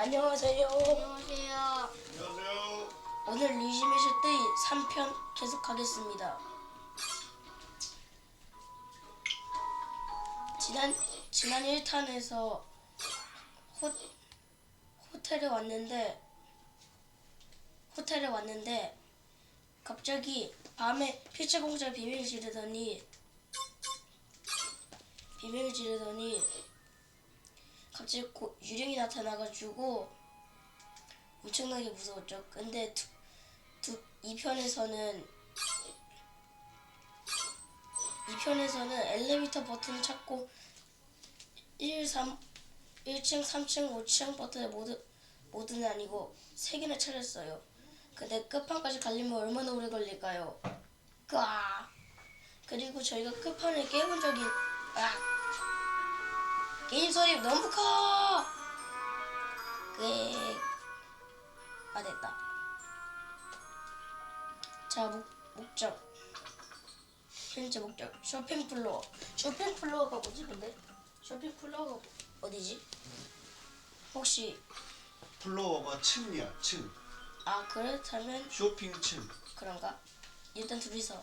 안녕하세요. 안녕하세요. 안녕하세요. 오늘 리지메시 때 3편 계속하겠습니다. 지난 지난 1탄에서 호, 호텔에 왔는데 호텔에 왔는데 갑자기 밤에 필체공작 비밀 지르더니 비밀 지르더니 갑자기 고, 유령이 나타나가지고 엄청나게 무서웠죠. 근데 두, 두, 이 편에서는 이 편에서는 엘리베이터 버튼을 찾고 1, 3, 1층, 3층, 5층 버튼을 모두 모두는 아니고 세 개나 찾았어요. 근데 끝판까지 가려면 얼마나 오래 걸릴까요? 까 그리고 저희가 끝판을 깨본 적이 아 게임 소리 너무 커. 꽤아 됐다. 자 목, 목적 현재 목적 쇼핑 플로어 쇼핑 플로어가 뭐지 근데 쇼핑 플로어가 어디지? 혹시 플로어가 층이야, 층. 아 그렇다면 쇼핑 층. 그런가? 일단 둘이서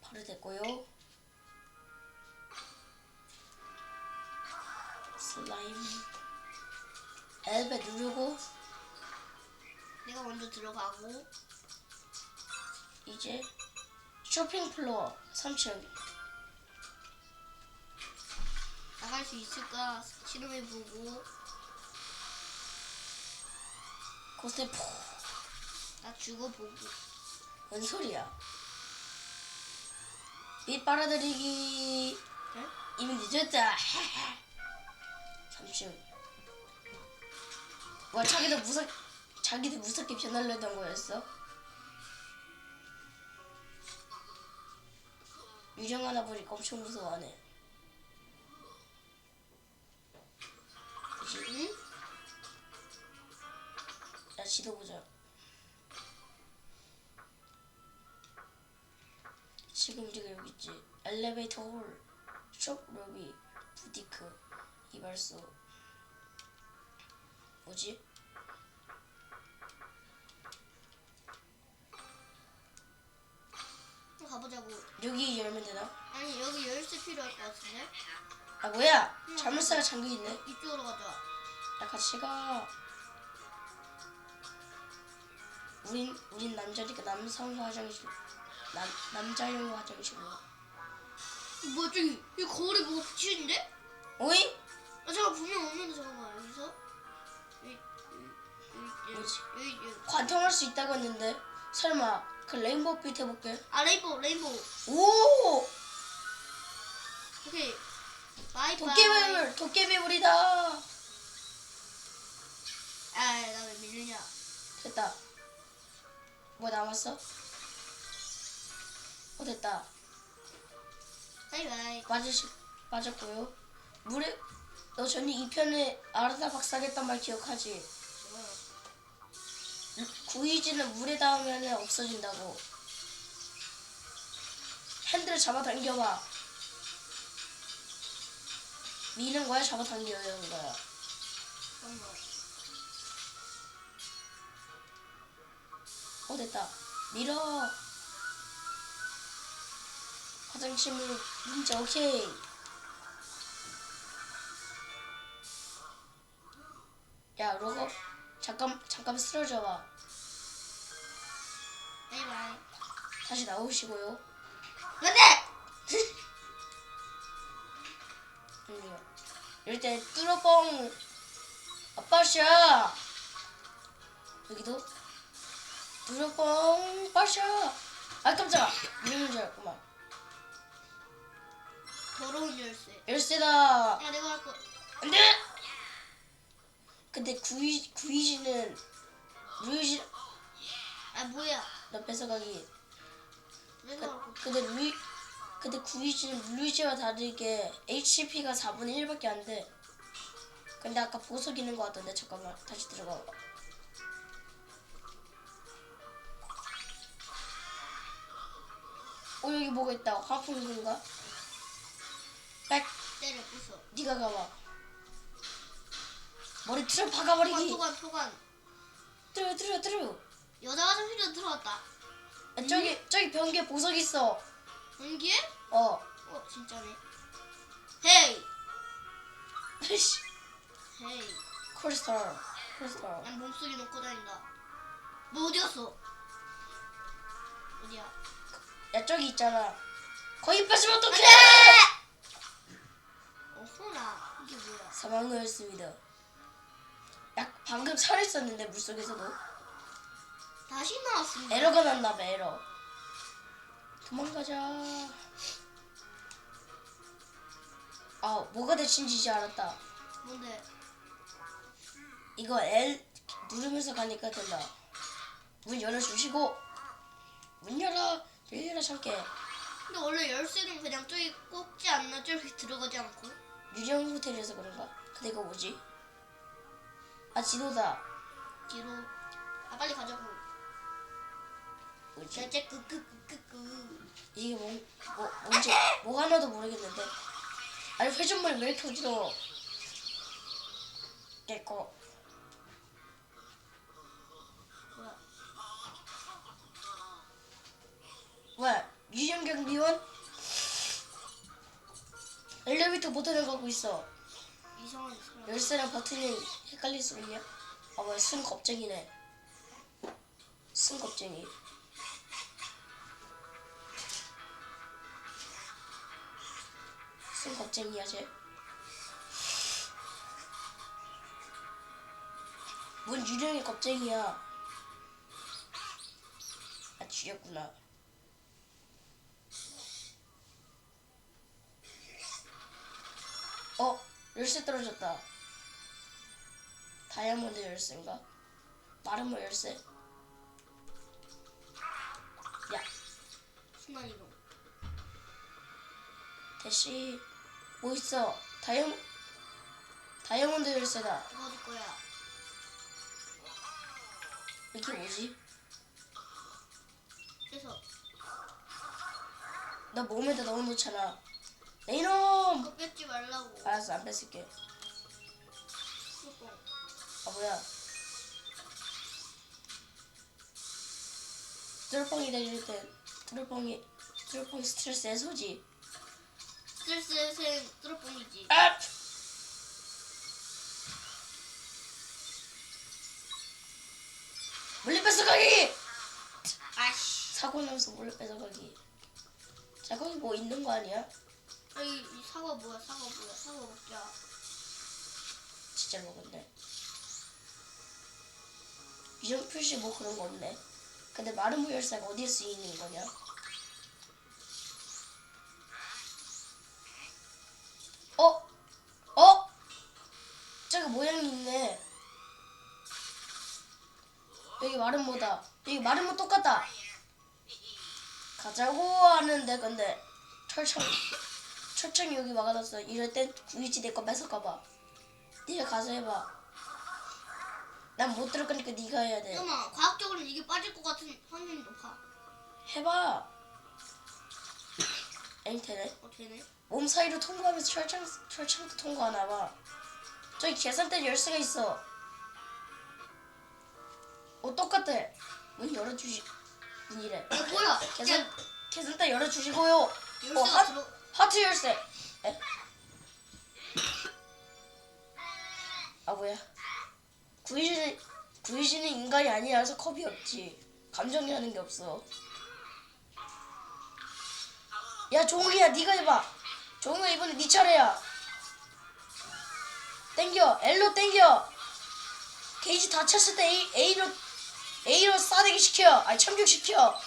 바로 됐고요. 슬라임 엘베 누르고 내가 먼저 들어가고 이제 쇼핑 플로어 3층. 나갈 수 있을까? 실험해 보고. 곳에 푹나 죽어 보고. 뭔 소리야? 빛 빨아들이기 응? 이미 늦었다. 3층. 와 자기도 무섭 자기도 무섭게 변하려던 거였어? 유령 하나 보니까 엄청 무서워하네. 응? 야 지도 보자. 지금 우리가 여기 있지. 엘리베이터 홀, 숍 로비, 부티크, 이발소. 뭐지? 또 가보자고 여기 열면 되나? 아니 여기 열쇠 필요할 것 같은데 아 뭐야? 자물쇠가 잠겨 있네. 이쪽으로 가자 야 같이 가. 우린 우린 남자니까 남성 화장실, 남 남자용 화장실로. 저기 이 거울에 뭐가 붙이는데? 오이? 아 잠깐 분명 없는데 잠깐만 여기서 여기 여기 뭐지? 여기 여기 여기 관통할 수 있다고 했는데 설마 그 레인보우 빛 해볼게. 아 레인보우 레인보우 오! 오케이 바이바이 도깨비물 도깨비물이다. 아나 왜 밀리냐 됐다. 뭐 남았어? 어 됐다. 바이바이 맞으시 맞았고요. 물에 너 전에 이 편에 아르다 박사겠단 말 기억하지? 구이지는 물에 닿으면 없어진다고. 핸들을 잡아당겨봐. 미는 거야? 잡아당겨야 하는 거야? 어 됐다. 밀어. 화장실물 문제 오케이. 야 로고 잠깐 잠깐 쓰러져 봐. 바이바이 다시 나오시고요. 안돼 아니요. 이럴 때 뚜러뻥. 아빠샤! 여기도? 뚜러뻥 빠샤! 아 깜짝아. 이러는 줄 알았구만. 더러운 열쇠 열쇠다. 야 내가 할 거 안돼 근데 구이 구이지는 루이지 아 뭐야 너 뺏어가기 할거 근데 루이 근데 구이지는 루이지와 다르게 HP가 4분의 1밖에 안 돼. 근데 아까 보석 있는 거 같던데 잠깐만 다시 들어가 봐. 어 여기 뭐가 있다. 화풍기인가? 백 때려 부숴. 네가 가봐. 머리 토관 박아버리기. 토관 토관. 들어 들어 들어. 여자 화장실에 들어왔다. 야, 저기 저기 변기에 보석 있어. 연기에? 어. 어 진짜네. 헤이 씨. 헤이. 크리스탈. 크리스탈. 난 몸속에 넣고 다닌다. 너 어디 갔어? 어디야? 야 저기 있잖아. 거기 빠지면 어떡해? 어 소라 이게 뭐야? 사망하였습니다. 야 방금 살아있었는데 물속에서도 다시 나왔습니다. 에러가 났나봐 에러. 도망가자. 아 뭐가 대신지 이제 알았다. 뭔데? 이거 L 누르면서 가니까 된다. 문 열어주시고 문 열어 열려라 참깨. 근데 원래 열쇠는 그냥 저기 꽂지 않나? 저기 들어가지 않고? 유령 호텔에서 그런가? 근데 이거 뭐지? 아 지도다. 뒤로. 아 빨리 가자고. 뭐지? 짤짤 끄끄끄끄끄. 이게 뭐, 뭐 뭔지 뭐 하나도 모르겠는데. 아니 회전문이 왜 이렇게 어지러워? 내거 뭐야? 왜? 유령 경비원? 엘리베이터 버튼을 갖고 있어. 이상한 사람. 열쇠랑 버튼이 헷갈릴 수 있냐? 아 뭐야 순 겁쟁이네. 순 겁쟁이. 순 겁쟁이야 쟤. 뭔 유령이 겁쟁이야. 아 쥐였구나. 어 열쇠 떨어졌다. 다이아몬드 열쇠인가? 마르모 열쇠. 야 순간 이동. 대시 뭐 있어? 다이아 다이아몬드 열쇠다. 이거 어디 거야? 이게 뭐지? 그래서 너 몸에다 넣어놓잖아. 내 이놈. 그거 뺏지 말라고. 알았어 안 뺏을게. 뭐야? 뚜루뻥이 달릴 때 뚜루뻥이 뚜루뻥이 스트레스 해소지. 스트레스는 뚜러뽕이지. 아! 몰래 뺏어가기! 아이씨. 사고 나면서 몰래 뺏어가기. 자 거기 뭐 있는 거 아니야? 아이 이 사과 뭐야? 사과 뭐야? 사과 먹자. 진짜 먹었네. 유령 표시 뭐 그런 거 없네. 근데 마르모 열쇠가 어디에 쓰이는 거냐? 어? 어? 저기 모양이 있네. 여기 마르모다. 여기 마르모 똑같다. 가자고 하는데 근데 철창 철창이 여기 막아놨어. 이럴 땐 구이지 내거 뺏어가봐. 네가 가서 해봐. 난 못 들을 거니까 네가 해야 돼. 잠깐만 과학적으로는 이게 빠질 것 같은 확률이 높아. 해봐. 엥테네. 어 되네. 몸 사이로 통과하면서 철창 철창도 통과하나 봐. 저기 계산대 열쇠가 있어. 어 똑같아. 문 열어주시. 문이래. 야 뭐야? 계산 야, 계산대 열어주시고요. 열쇠가 어, 하- 들어. 하트 열쇠. 에? 아 뭐야? 구이지는 구이지는 인간이 아니라서 컵이 없지. 감정이라는 게 없어. 야 종이야 네가 해봐. 종이야 이번에 네 차례야. 땡겨 L로 땡겨. 게이지 다 찼을 때 A, A로 A로 싸대기 시켜. 아니 참교육 시켜.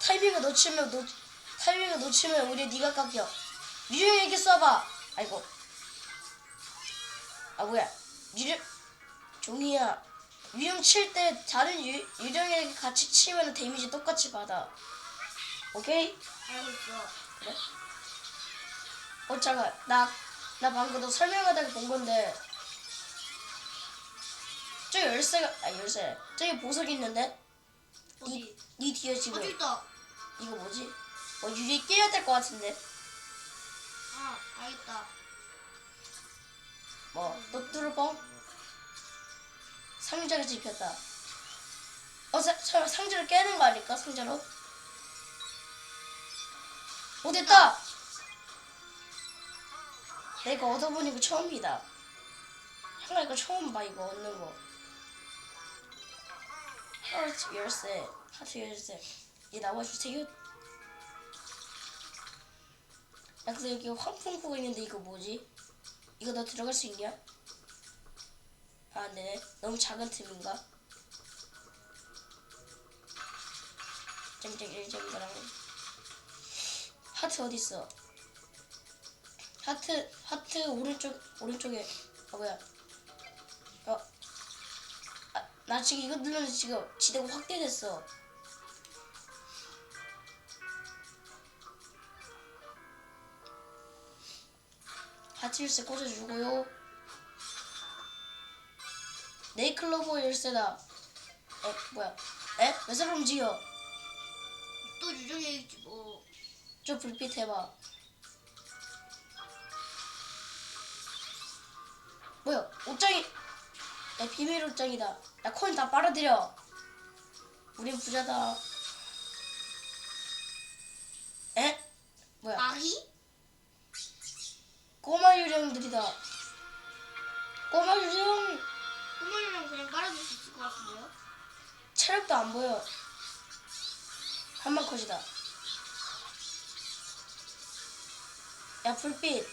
타이밍을 놓치면 놓 타이밍을 놓치면 우리 네가 깎여. 유령에게 쏴봐. 아이고. 아 뭐야? 유령 종이야. 유령 칠 때 다른 유, 유령에게 같이 치면 데미지 똑같이 받아. 오케이? 알고 있어. 그래? 어 잠깐 나 나 방금 너 설명하다가 본 건데 저 열쇠가 아 열쇠 저기 보석이 있는데 어디? 네 뒤에 지금 어디 있다. 이거 뭐지? 어 유리 깨야 될 것 같은데. 아 알겠다. 뭐또 뚜루뻥 상자를 집혔다. 어 사, 설마 상자를 깨는 거 아닐까 상자로? 오 됐다! 내가 얻어본 이거 처음이다. 형아 이거 처음 봐 이거 얻는 거. 하트 열쇠 하트 열쇠. 얘 나와주세요 야 근데 여기 황풍구가 있는데 이거 뭐지? 이거 너 들어갈 수 있냐? 아, 안 되네. 너무 작은 틈인가? 1점거랑 하트 어딨어? 하트 하트 오른쪽 오른쪽에 아 뭐야? 어? 아, 나 지금 이거 눌렀는데 지금 지대가 확대됐어. 하트 열쇠 꽂아주고요. 네이클로버 열쇠다. 에 뭐야? 에? 왜 사람 움직여? 또 유정해 있지 뭐. 저 불빛 해봐. 뭐야? 옷장이. 야 비밀 옷장이다. 야 코인 다 빨아들여. 우린 부자다. 에? 뭐야? 아기? 꼬마 유령들이다. 꼬마 유령. 꼬마리랑 그냥 깔아줄 수 있을 것 같은데요? 체력도 안 보여. 한만 컷이다. 야 불빛.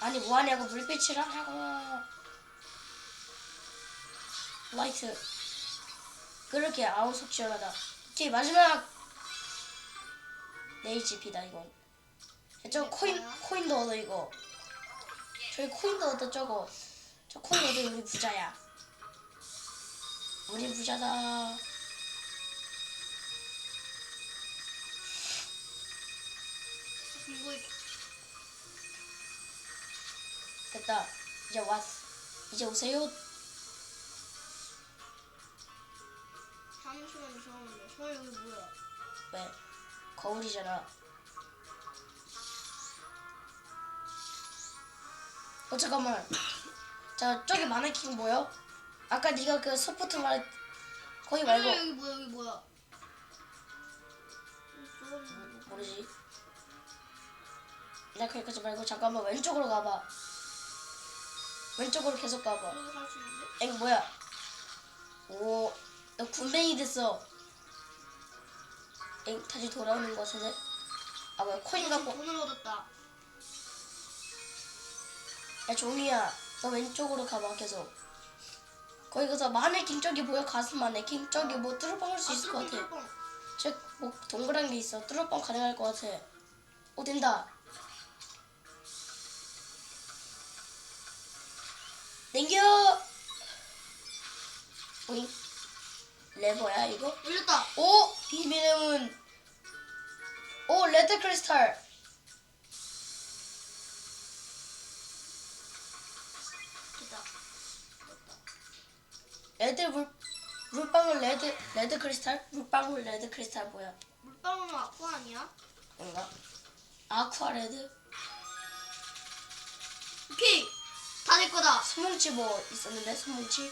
아니 뭐하냐고 불빛을 하냐고. 라이트. 그렇게 아우 속 시원하다. 오케이 마지막. 내 HP다 이건. 야, 저 코인 코인도 얻어 이거. 저희 코인도 얻어 저거. 저 코인 얻어 우리 부자야. 우리 부자다. 이거 됐다. 이제 왔어. 이제 오세요. 잠시만요 잠깐만요. 저 여기 뭐야? 왜? 거울이잖아. 어 잠깐만. 자 저기 마네킹 보여? 아까 네가 그 소프트 말 거기 말고 아니, 여기 뭐야 여기 뭐야? 음, 모르지. 나 거기까지 말고 잠깐만 왼쪽으로 가봐. 왼쪽으로 계속 가봐. 여기 갈수 있는데? 엥 뭐야? 오, 너 군뱅이 됐어. 엥 다시 돌아오는 거 같은데? 아 뭐야 코인 갖고? 돈을 얻었다. 야 종이야, 너 왼쪽으로 가봐 계속. 거기 가서 마네킹 저기 보여 가슴 마네킹 저기 뭐 뚜루빵 할수 있을 것 같아. 저뭐 동그란 게 있어. 뚜루빵 가능할 것 같아. 오 된다. 냉겨. 오잉 레버야 이거? 열렸다. 오 비밀의 문. 오 레드 크리스탈. 됐다. 레드 물 물방울 레드 레드 크리스탈? 물방울 레드 크리스탈 뭐야? 물방울은 아쿠아 아니야? 뭔가? 아쿠아 레드? 오케이. 다 내 거다. 소뭉치 뭐 있었는데? 뭐지?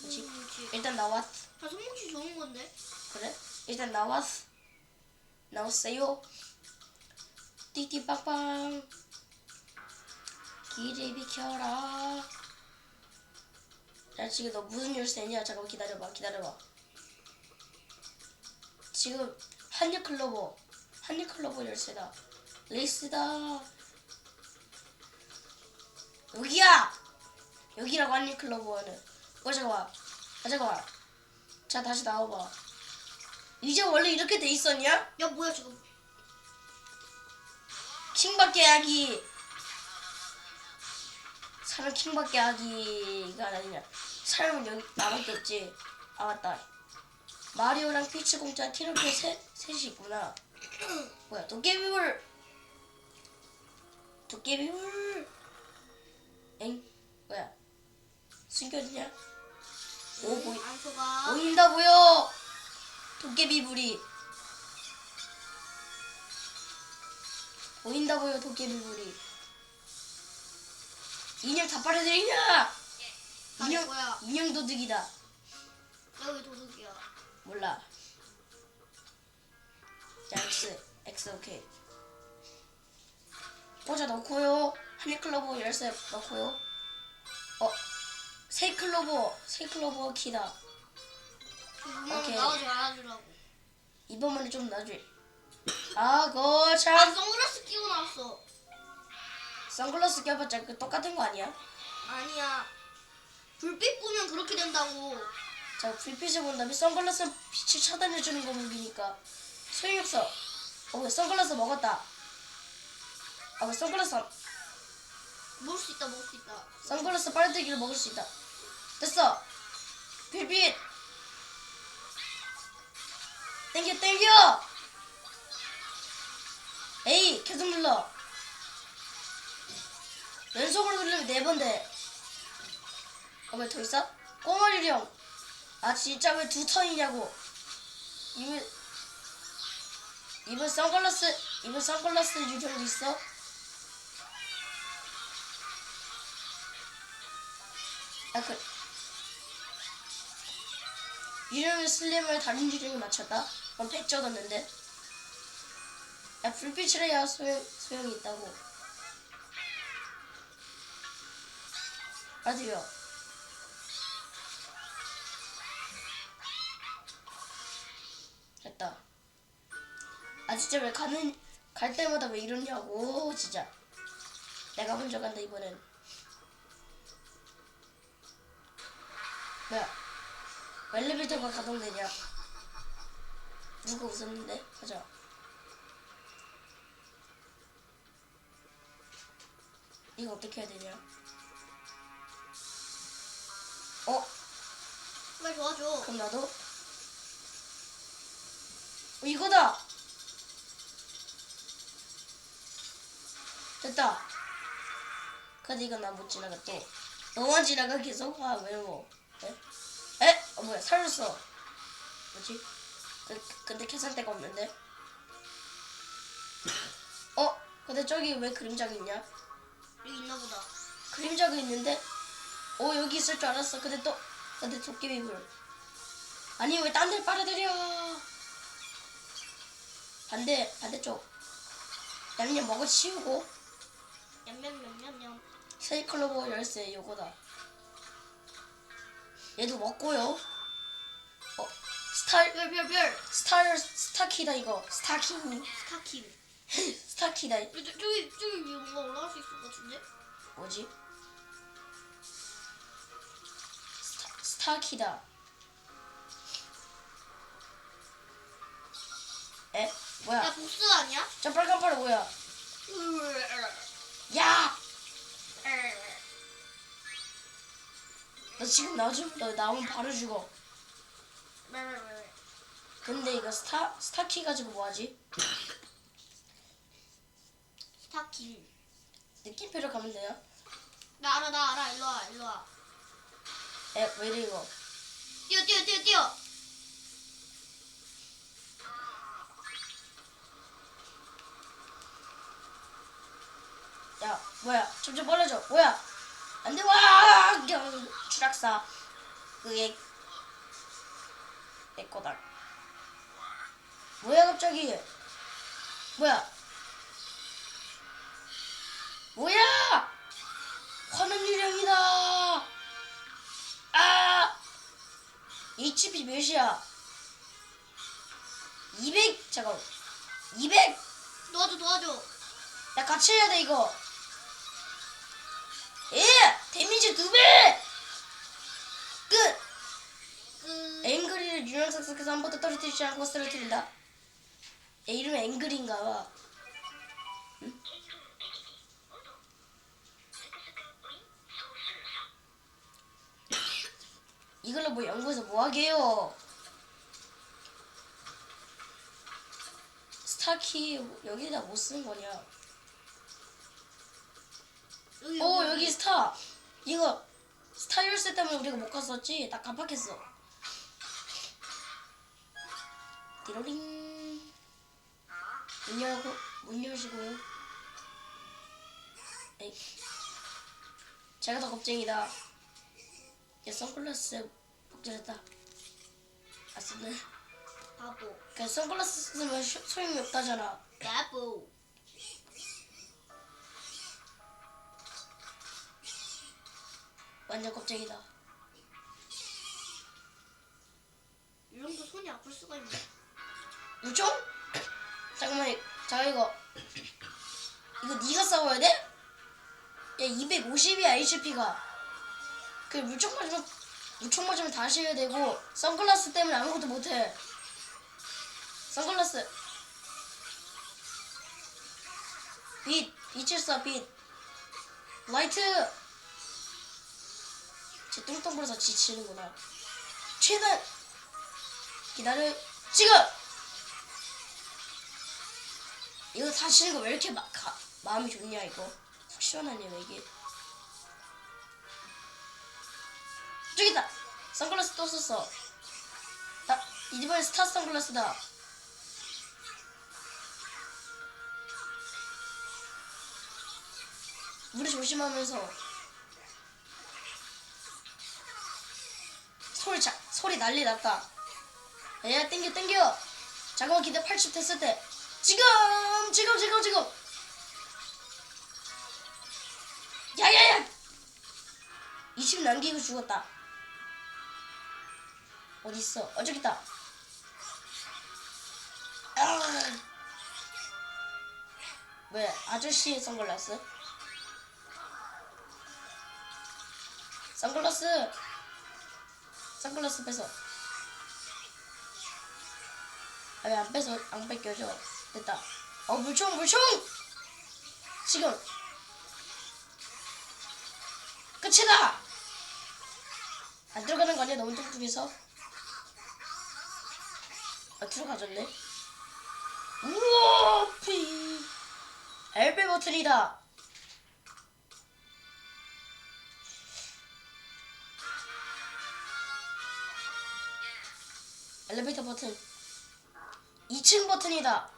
소뭉치. 일단 나왔. 아 소뭉치 좋은 건데. 그래? 일단 나왔어. 나오세요. 띠띠빵빵. 길을 비켜라. 야 지금 너 무슨 열쇠냐? 잠깐만 기다려봐. 기다려봐. 지금 한입 클로버. 한입 클로버 열쇠다. 레이스다. 여기야. 여기라고 한입 클로버는. 어 잠깐만. 아 잠깐만. 자 다시 나와봐. 이제 원래 이렇게 돼 있었냐? 야 뭐야 지금? 킹받게 하기. 사람 킹받게 하기가 아니냐. 사람은 여기 나밖에 아 맞다. 마리오랑 피치 공짜 티로피 셋 셋이 있구나. 뭐야 도깨비물. 도깨비물. 엥 뭐야 숨겨지냐? 오 보이 안 속아. 보인다 보여. 도깨비 불이 보인다 보여 도깨비 불이. 인형 다 빨아들이냐? 아니, 인형 뭐야? 인형 도둑이다. 여기 도둑이야. 몰라. 자, X, X, 오케이. 꽂아 넣고요. 하니클로버 열쇠 넣고요. 어, 새 클로버, 새 클로버 키다. 분명 오케이. 나오지 말아주라고. 이번만에 좀 놔줘. 아, 아, 거참. 선글라스 끼고 나왔어. 선글라스 껴봤자 그 똑같은 거 아니야? 아니야. 불빛 보면 그렇게 된다고. 자, 불빛을 본 다음에 선글라스 빛을 차단해주는 거 무기니까 소용이 없어. 어, 왜 선글라스 먹었다. 아, 왜 선글라스 안- 먹을 수 있다, 먹을 수 있다. 선글라스 빨대기를 먹을 수 있다. 됐어. 빌빛. 땡겨 땡겨. 에이 계속 눌러. 연속으로 누르면 네번 돼. 어, 왜 더 있어? 꼬마리령. 아 진짜 왜 두 턴이냐고. 이번 이번 선글라스 이번 선글라스 유령도 있어? 아, 그. 유령의 슬림을 다른 유령이 맞췄다? 그럼 100 적었는데? 야, 불빛을 해야 소용, 소용이 있다고. 라디오. 됐다. 아, 진짜 왜 가는, 갈 때마다 왜 이러냐고, 진짜. 내가 먼저 간다, 이번엔. 뭐야? 왜 엘리베이터가 가동되냐? 누가 웃었는데? 가자. 이거 어떻게 해야 되냐? 어? 빨리 도와줘. 그럼 나도? 어, 이거다! 됐다. 근데 이건 나 못 지나가 또. 너만 지나가 계속? 아, 외로워. 에? 에? 어, 뭐야, 살렸어. 뭐지? 그, 근데 계산대가 없는데? 어? 근데 저기 왜 그림자가 있냐? 여기 있나 보다. 그림자가 있는데? 어 여기 있을 줄 알았어. 근데 또 근데 도깨비 불. 아니 왜 딴데 빨아들여? 반대 반대쪽. 양념 먹어 치우고 냠냠냠냠냠. 세이클로버 열쇠 요거다. 얘도 먹고요. 어 스타 별, 별, 별. 스타 스타키다 이거 스타키 스타킹. 스타키다 저, 저, 저기, 저기 위에 뭔가 올라갈 수 있을 것 같은데? 뭐지? 스타, 스타키다. 에? 야, 뭐야? 보스 아니야? 저 빨간 팔이 뭐야? 야! 너 지금 나좀 너 나오면 바로 죽어. 근데 이거 스타 스타키 가지고 뭐하지? 스타킹. 느낌표를 가면 돼요? 나 알아, 나 알아. 일로 와, 일로 와. 에, 왜 이래 이거? 뛰어, 뛰어, 뛰어, 뛰어. 야, 뭐야? 점점 빨라져. 뭐야? 안 돼, 와! 추락사. 그게 내 거다. 뭐야, 갑자기? 뭐야? 뭐야? 화는 유령이다. 아! HP 몇이야? 200, 잠깐. 200! 도와줘, 도와줘. 야 같이 해야 돼 이거 예 데미지 두 배 유령 삭삭해서 한 번도 떨어뜨리지 않고 쓰러뜨린다 얘 이름이 앵그리인가 봐 응? 이걸로 뭐 연구해서 뭐 하게요 스타키 여기다 못 쓰는 거냐 여기, 오 어, 여기 스타 이거 스타 열쇠 때문에 우리가 못 갔었지. 나 깜빡했어. 띠로링. 문 열고 문 열시고요. 에이. 제가 더 겁쟁이다. 얘 선글라스 복제했다. 아 쓰네. 바보. 그 선글라스 쓰면 소- 소용이 없다잖아. 바보. 완전 겁쟁이다. 이 정도 손이 아플 수가 있네. 물총? 잠깐만, 잠깐 이거 이거 네가 싸워야 돼? 야 250이야 HP가. 그 물총 맞으면 물총 맞으면 다시 해야 되고 선글라스 때문에 아무것도 못해. 선글라스. 빛 빛을 쏴 빛. 라이트. 쟤 뚱뚱거려서 지치는구나. 최단. 기다려. 지금. 이거 사시는 거왜 이렇게 마, 가, 마음이 좋냐 이거? 속 시원하냐 왜 이게. 저기 있다! 선글라스 또 썼어. 나 이번에 스타 선글라스다. 물에 조심하면서. 소리 자, 소리 난리 났다. 야 땡겨 땡겨! 잠깐만 기다려 80 됐을 때. 지금 지금 지금 지금. 야야야. 20 남기고 죽었다. 어딨어? 어 저기 있다. 아. 왜 아저씨 선글라스? 선글라스. 선글라스 뺏어. 아, 왜안 뺏어 안 뺏겨져 됐다 어 물총 물총! 지금. 끝이다! 안 들어가는 거 아니야? 너무 뚱뚱해서? 아 들어가졌네. 우와 피! 엘베 버튼이다! 엘리베이터 버튼. 2층 버튼이다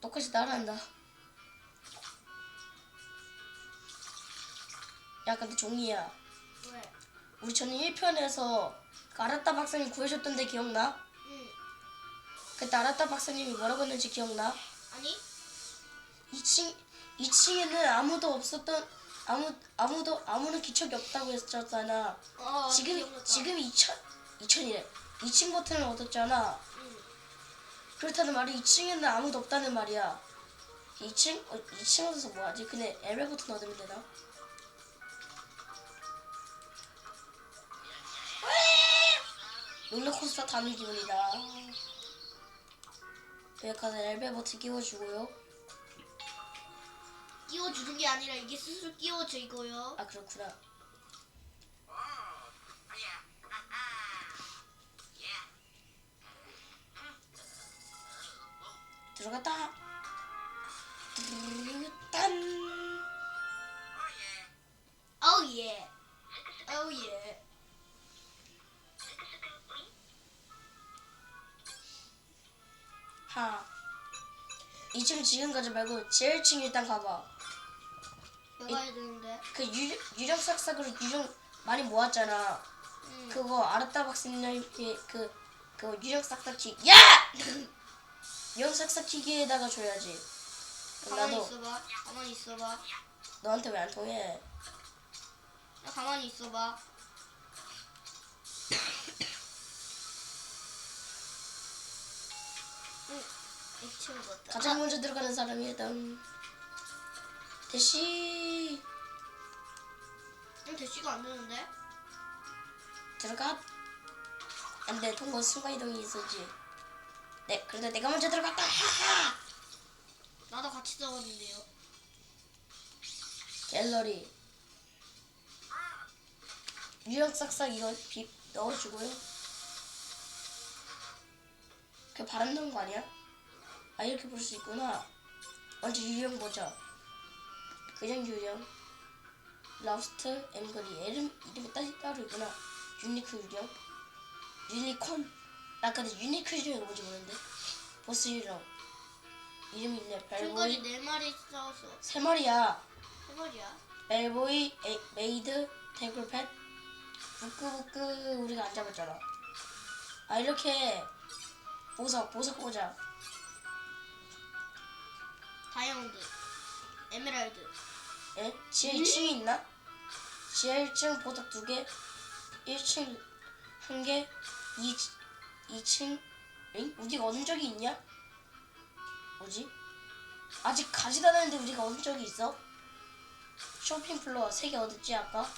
똑같이 따라한다 야 근데 종이야 왜? 우리 전에 1편에서 그 아라따 박사님 구해줬던데 기억나? 응. 그때 아라따 박사님이 뭐라고 했는지 기억나? 아니? 2층 2층에는 아무도 없었던 아무 아무도 아무런 기척이 없다고 했었잖아. 어, 지금 기억났다. 지금 2000 2000이래. 2층 버튼을 얻었잖아. 응. 그렇다는 말이 2층에는 아무도 없다는 말이야. 2층 어, 2층 얻어서 뭐하지? 근데 엘베 버튼 얻으면 되나? 롤러코스터 타는 기분이다. 여기까지 엘베 버튼 끼워주고요. 끼워주는 게 아니라 이게 스스로 끼워져 이거요. 아 그렇구나. 들어갔다. 딴. 어우 예. 어우 예. 하. 2층 지금 가지 말고 제일 층 일단 가봐. 왜 가야 되는데? 그 유, 유령 싹싹으로 유령 많이 모았잖아. 응. 그거 아르타 박사님께 그, 그 유령 싹싹키. 야! 유령 싹싹키기에다가 줘야지. 가만히 나도 있어봐. 가만히 있어봐. 너한테 왜 안 통해? 야, 가만히 있어봐. 응. 가장 먼저 들어가는 사람이 일단 대시 응, 대시가 안 되는데? 들어가. 안돼 통과 순간 이동이 있었지. 네 그래도 내가 먼저 들어갔다. 하하. 나도 같이 들어갔는데요. 갤러리 유령 싹싹 이거 비 넣어주고요. 그 바람 넣은 거 아니야? 아 이렇게 볼 수 있구나. 먼저 유형 보자. 그냥 유형. 라스트 앵거리 이름 이름이 따, 따로 있구나. 유니크 유형. 유니콘. 나 근데 유니크 유형이 뭔지 모르는데. 보스 유형. 이름이 있네. 중거리 벨보이. 네 마리 싸웠어. 세 마리야. 세 마리야. 벨보이, 에이, 메이드, 태글펫, 부끄부끄 우리가 안 잡았잖아. 아 이렇게 보석 보석 보자. 다이아몬드. 에메랄드. 예? 지하 2층이 있나? 지하 1층 보석 두 개, 1층 한 개, 2, 2층 응? 우리가 얻은 적이 있냐? 뭐지? 아직 가지도 않았는데 우리가 얻은 적이 있어? 쇼핑 플로어 3개 얻었지 아까?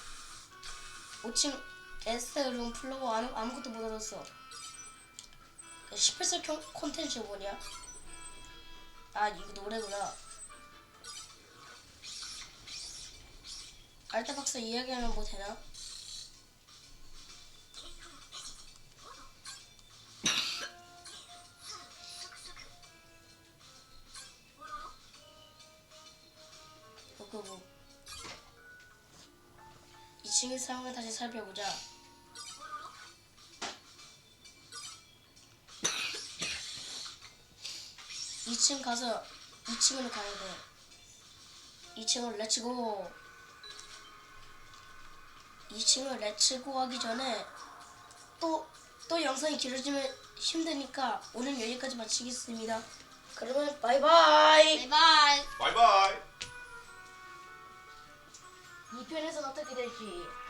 5층 에스테룸 플로어 아무, 아무것도 못 얻었어 18세 콘텐츠 뭐냐? 아 이거 노래구나 알타 박사 이야기하면 뭐 되나? 살펴보자 2층 가서 2층으로 가야 돼 2층으로 렛츠고 2층을 렛츠고 하기 전에 또, 또 영상이 길어지면 힘드니까 오늘 여기까지 마치겠습니다. 그러면 바이바이! 바이바이. 바이바이. 2편에서는 어떻게 될지.